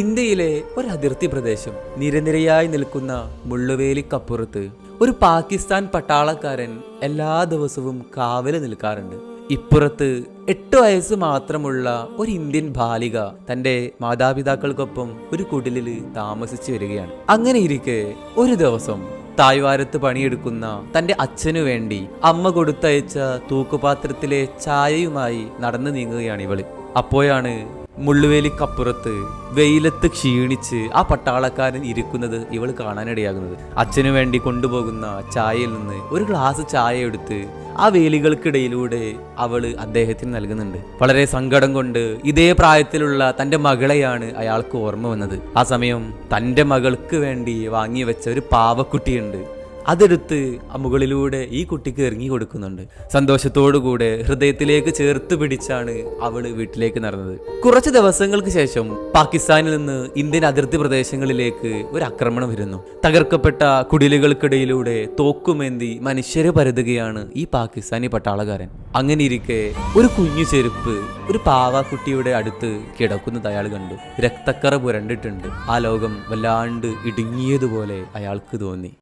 ഇന്ത്യയിലെ ഒരു അതിർത്തി പ്രദേശം നിരനിരയായി നിൽക്കുന്ന മുള്ളുവേലിക്കപ്പുറത്ത് ഒരു പാകിസ്ഥാൻ പട്ടാളക്കാരൻ എല്ലാ ദിവസവും കാവൽ നിൽക്കാറുണ്ട്. ഇപ്പുറത്ത് എട്ട് വയസ്സ് മാത്രമുള്ള ഒരു ഇന്ത്യൻ ബാലിക തന്റെ മാതാപിതാക്കൾക്കൊപ്പം ഒരു കുടിലിൽ താമസിച്ചു വരികയാണ്. അങ്ങനെ ഇരിക്കെ ഒരു ദിവസം തായ്വാരത്ത് പണിയെടുക്കുന്ന തന്റെ അച്ഛനു വേണ്ടി അമ്മ കൊടുത്തയച്ച തൂക്കുപാത്രത്തിലെ ചായയുമായി നടന്നു നീങ്ങുകയാണ് ഇവൾ. അപ്പോഴാണ് മുള്ളുവേലിക്കപ്പുറത്ത് വെയിലത്ത് ക്ഷീണിച്ച് ആ പട്ടാളക്കാരൻ ഇരിക്കുന്നത് ഇവൾ കാണാനിടയാകുന്നത്. അച്ഛനു വേണ്ടി കൊണ്ടുപോകുന്ന ചായയിൽ നിന്ന് ഒരു ഗ്ലാസ് ചായ എടുത്ത് ആ വേലികൾക്കിടയിലൂടെ അവൾ അദ്ദേഹത്തിന് നൽകുന്നുണ്ട്. വളരെ സങ്കടം കൊണ്ട് ഇതേ പ്രായത്തിലുള്ള തന്റെ മകളെയാണ് അയാൾക്ക് ഓർമ്മ വന്നത്. ആ സമയം തന്റെ മകൾക്ക് വേണ്ടി വാങ്ങി വെച്ച ഒരു പാവക്കുട്ടിയുണ്ട്. അതെടുത്ത് മുകളിലൂടെ ഈ കുട്ടിക്ക് ഇറങ്ങി കൊടുക്കുന്നുണ്ട്. സന്തോഷത്തോടുകൂടെ ഹൃദയത്തിലേക്ക് ചേർത്ത് പിടിച്ചാണ് അവൾ വീട്ടിലേക്ക് നടന്നത്. കുറച്ച് ദിവസങ്ങൾക്ക് ശേഷം പാകിസ്ഥാനിൽ നിന്ന് ഇന്ത്യൻ അതിർത്തി പ്രദേശങ്ങളിലേക്ക് ഒരു ആക്രമണം വരുന്നു. തകർക്കപ്പെട്ട കുടിലുകൾക്കിടയിലൂടെ തോക്കുമേന്തി മനുഷ്യരെ പരതുകയാണ് ഈ പാകിസ്ഥാനി പട്ടാളക്കാരൻ. അങ്ങനെ ഇരിക്കെ ഒരു കുഞ്ഞു ചെരുപ്പ് ഒരു പാവാക്കുട്ടിയുടെ അടുത്ത് കിടക്കുന്നത് അയാൾ കണ്ടു. രക്തക്കറ പുരണ്ടിട്ടുണ്ട്. ആ ലോകം വല്ലാണ്ട് ഇടുങ്ങിയതുപോലെ അയാൾക്ക് തോന്നി.